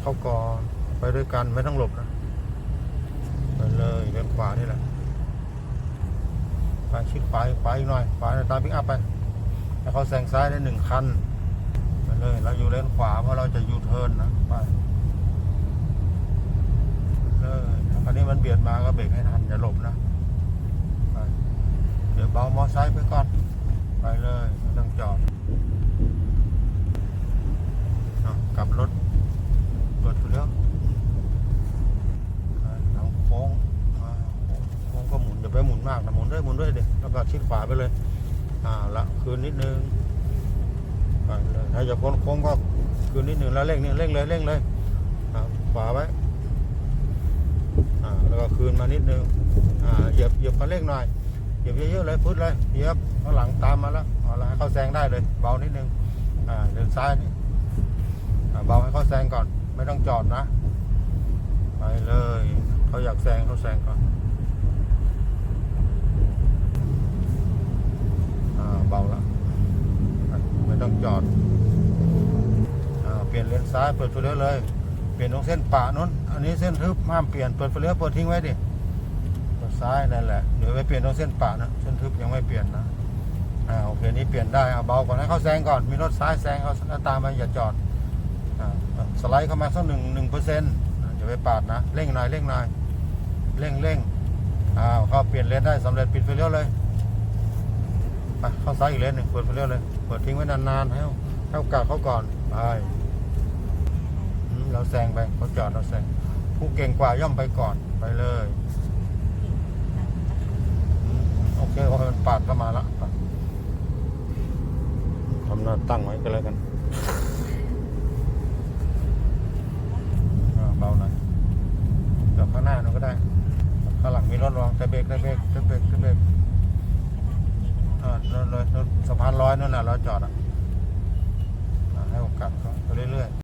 เข้ากอไปด้วยกันไม่ต้องหลบนะไปเลยเลนขวานี่แหละไปชิดขวาขวาอีกหน่อยขวาตามพิกอัพไปแล้วเขาแซงซ้ายได้หนึ่งคันไปเลยเราอยู่เลนขวาเพราะเราจะยูเทิร์นนะไปเลยคราวนี้มันเบียดมาก็เบรกให้ทันอย่าหลบนะไปเดี๋ยวเบามอไซค์ไปก่อน ไปเลยไม่ต้องจอดเอากลับรถ เปิดไฟเลี้ยวอ่าทางโค้งอ่าโค้งก็หมุนอย่าไปหมุนมากนะ หมุนด้วยหมุนด้วยเด็กแล้วก็ชิดขวาไปเลย อ่าละคืนนิดนึงไปเลยถ้าจะพ้นโค้งก็คืนนิดนึงแล้วเร่งนี่เร่งเลยเร่งเลยอ่าขวาไว้อ่าแล้วก็คืนมานิดนึงอ่าเหยียบเหยียบมาเร่งหน่อยเหยียบเยอะๆเลยพุดเลยเหยียบข้างหลังตามมาแล้วเอาละให้เขาแซงได้เลยเบานิดนึงอ่าเดินซ้ายนี่อะเบาให้เขาแซงก่อน ไม่ต้องจอดนะไปเลยเขาอยากแซงเขาแซงก่อนอ่าเบาละอะไม่ต้อง จอดเปลี่ยนเลนซ้ายเปิดไฟเลี้ยวเลย เปลี่ยนตรงเส้นป่านู้นอันนี้เส้นทึบห้ามเปลี่ยนเปิดไฟเลี้ยวเปิดทิ้งไว้ดิเปิดซ้ายนั่นแหละเดี๋ยวไปเปลี่ยนตรงเส้นป่านะเส้นทึบยังไม่เปลี่ยนนะอ่าโอเคนี้เปลี่ยนได้เอาเบาก่อนให้เขาแซงก่อนมีรถซ้ายแซงเขาตามมาอย่าจอดอ่าสไลด์เข้ามาสักหนึ่งหนึ่งเปอร์เซ็นต์อย่าไปปาดนะเร่งหน่อยเร่งหน่อยเร่งเร่งอ้าวเขาเปลี่ยนเลนได้สำเร็จปิดไฟเลี้ยวเลย ไปเข้าซ้ายอีกเลนหนึ่งเปิดไฟเลี้ยวเลยเปิดทิ้งไว้นานๆให้ให้โอกาสเขาก่อนไปอืมเราแซงไปเขาจอดเราแซงผู้เก่งกว่าย่อมไปก่อนไปเลยอืมโอเคพอมันปาดเข้ามาแล้วไปทำหน้าตั้งไว้ก็แล้วกันอ่าเบาหน่อยเดี๋ยวข้างหน้าหนูก็ได้ข้างหลังมีรถรองแต่เบรกแต่เบรกแต่เบรกแต่เบรกอ่านั่นเลยนั่น สะพานร้อยนั่นแหละเราจอดอะให้โอกาสเขาไปเรื่อยๆ